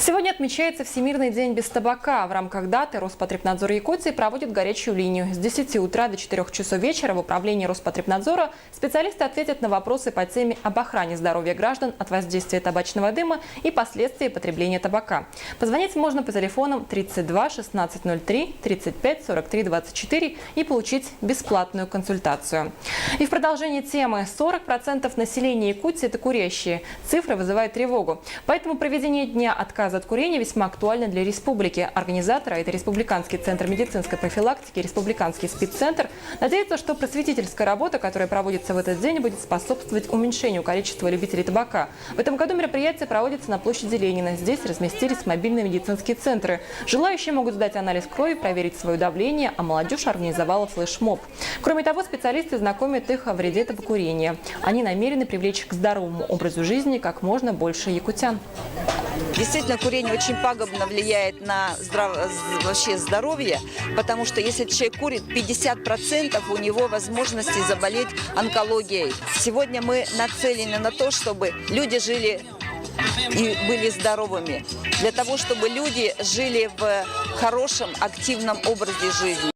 Сегодня отмечается Всемирный день без табака. В рамках даты Роспотребнадзор Якутии проводит горячую линию. С 10 утра до 4 часов вечера в управлении Роспотребнадзора специалисты ответят на вопросы по теме об охране здоровья граждан от воздействия табачного дыма и последствий потребления табака. Позвонить можно по телефонам 32 1603 35 43 24 и получить бесплатную консультацию. И в продолжении темы 40% населения Якутии – это курящие. Цифры вызывают тревогу. Поэтому проведение дня отказа от курения весьма актуально для республики. Организаторы – это Республиканский центр медицинской профилактики, Республиканский спеццентр. Надеются, что просветительская работа, которая проводится в этот день, будет способствовать уменьшению количества любителей табака. В этом году мероприятие проводится на площади Ленина. Здесь разместились мобильные медицинские центры. Желающие могут сдать анализ крови, проверить свое давление, а молодежь организовала флешмоб. Кроме того, специалисты знакомят их о вреде табакурения. Они намерены привлечь к здоровому образу жизни как можно больше якутян. Действительно, курение очень пагубно влияет на здрав- вообще здоровье, потому что если человек курит, 50% у него возможности заболеть онкологией. Сегодня мы нацелены на то, чтобы люди жили и были здоровыми, для того, чтобы люди жили в хорошем, активном образе жизни.